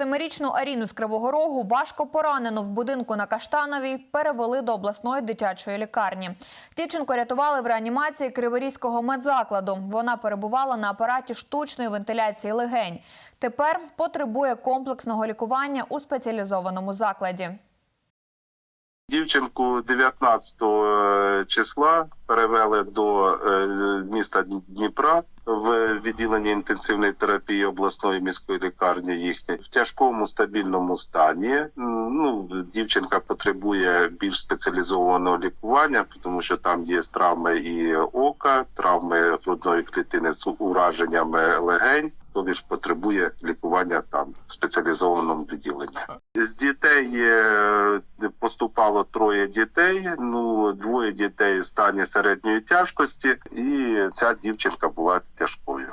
Семирічну Аріну з Кривого Рогу важко поранену в будинку на Каштановій перевели до обласної дитячої лікарні. Дівчинку рятували в реанімації Криворізького медзакладу. Вона перебувала на апараті штучної вентиляції легень. Тепер потребує комплексного лікування у спеціалізованому закладі. Дівчинку 19 числа перевели до е, міста Дніпра в відділенні інтенсивної терапії обласної міської лікарні їхньої в тяжкому стабільному стані. Ну, дівчинка потребує більш спеціалізованого лікування, тому що там є травми і ока, травми грудної клітини з ураженнями легень. Тобі ж потребує лікування там в спеціалізованому відділенні. З дітей е, поступало троє дітей. Ну двоє дітей в стані середньої тяжкості, і ця дівчинка була тяжкою.